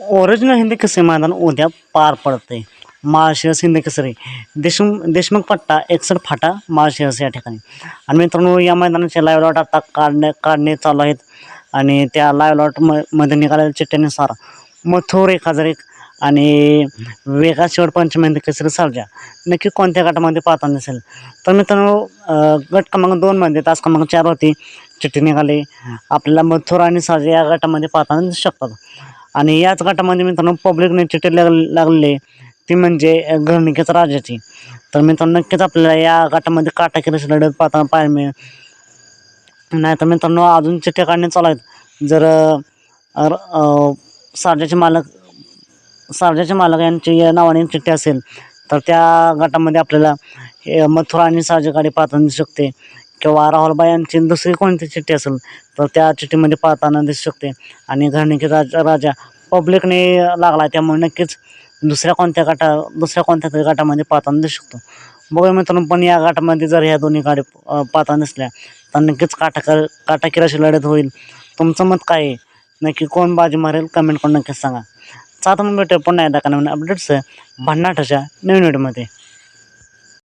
Original Hindi केसरी मैदान उद्या पार पडते माळशिरस हिंदी केसरी देशमुख देशमुख पट्टा एकसठ फाटा माळशिरस या ठिकाणी. आणि मित्रांनो या मैदानाचे लाईव्ह लॉट आता काढणे काढणे चालू आहेत. आणि त्या लाईव्ह लॉट म मध्ये निघालेल्या चिठ्ठ्यानुसार मथुर एक हजार एक आणि वेगा शेवट पंचमेंद केसरी सर्जा नक्की कोणत्या गटामध्ये पाहताना दिसेल? तर मित्रांनो गट क्रमांक दोनमध्ये तास क्रमांक होती चिठ्ठी निघाली. आपल्याला मथुर आणि सर्जा या गटामध्ये पाहताना दिसू शकतात. आणि याच गटामध्ये मित्रांनो पब्लिकने चिठ्ठी लाग लागलेली ती म्हणजे अ, राजाची. तर मित्रांनो नक्कीच आपल्याला या गटामध्ये काटाकिरीची लढत पाहताना पाहायला मिळेल. नाही तर मित्रांनो अजून चिठ्ठ्या काढणे चालू आहेत. जर सारजाचे मालक सारजाचे मालक यांची या नावाने चिठ्ठी असेल तर त्या गटामध्ये आपल्याला मथुरा आणि सारजा गाडी पाहताना दिसू शकते. किंवा राहुलबाई यांची दुसरी कोणती चिठ्ठी असेल तर त्या चिठ्ठीमध्ये पाहताना दिसू शकते. आणि घरणीकी राजा राजा पब्लिकने लागला त्यामुळे नक्कीच दुसऱ्या कोणत्या गटा दुसऱ्या कोणत्या तरी गटामध्ये पाहताना दिसू शकतो. बघूया मित्रांनो पण या गटामध्ये जर ह्या दोन्ही गाडी पाहताना दिसल्या तर नक्कीच काटाकर काटाकिराशी लढत होईल. तुमचं मत काय आहे? नक्की कोण बाजी मारेल? कमेंट करून नक्कीच सांगा. चालतं मग भेटूया पुन्हा एकदा का नवीन अपडेट्स भन्नाटाच्या नवीन व्हिडिओमध्ये